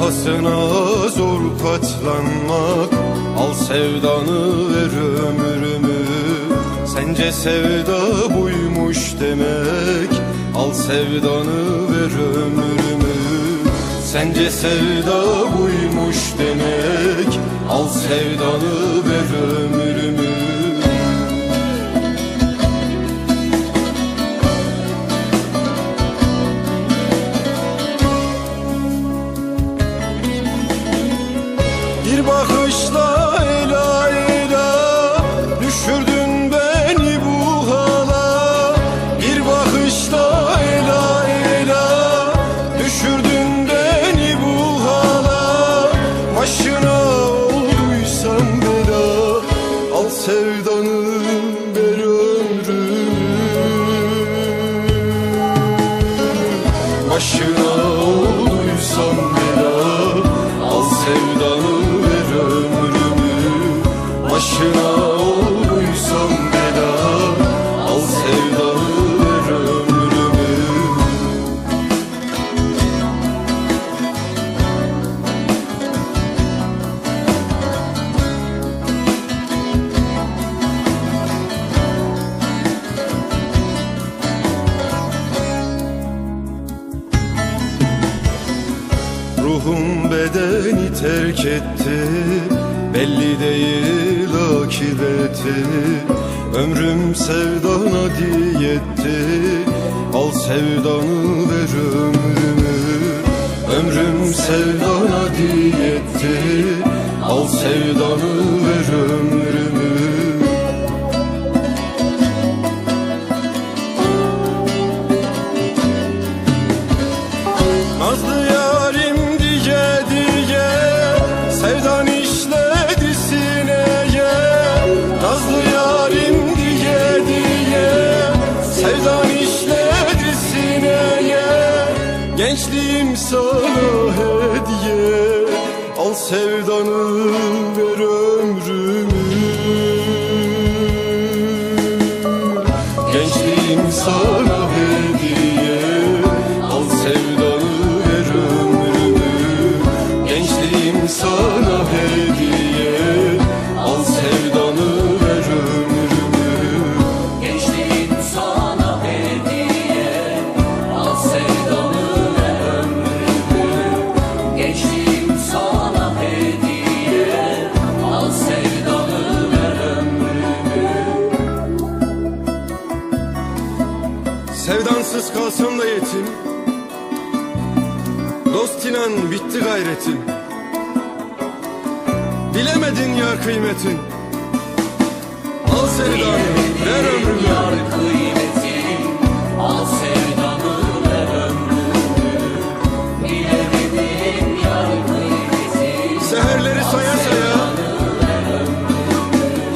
sevdasına zor katlanmak Al sevdanı ver ömrümü. Sence sevda buymuş demek Al sevdanı ver ömrümü. Sence sevda buymuş demek Al sevdanı ver ömrümü ömrümü Başına Ruhum bedeni terk etti. Belli değil akıbeti. Ömrüm sevdana diyetti. Al sevdanı ver ömrümü. Ömrüm sevdana diyetti. Al sevdanı Gençliğim sana hediye. Al sevdanı ver ömrümü. Gençliğim sana hediye. Al sevdanı ver ömrümü. Gençliğim sana Sevdansız kalsam da yetim. Dost inan bitti gayretim. Bilemedin yar kıymetin. Al sevdanı ver ömrümü. Yar kıymetim Al sevdanı ve ömrümü. Bilemedin yar kıymetim Seherleri saya saya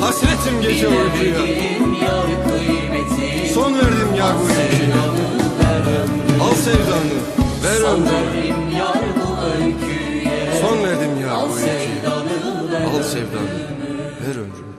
Hasretim gece uykuya. Son verdim yar bu sevdanı. Ver öyküye. Son verdim yar bu öyküye. Al sevdanı. Ver ömrümü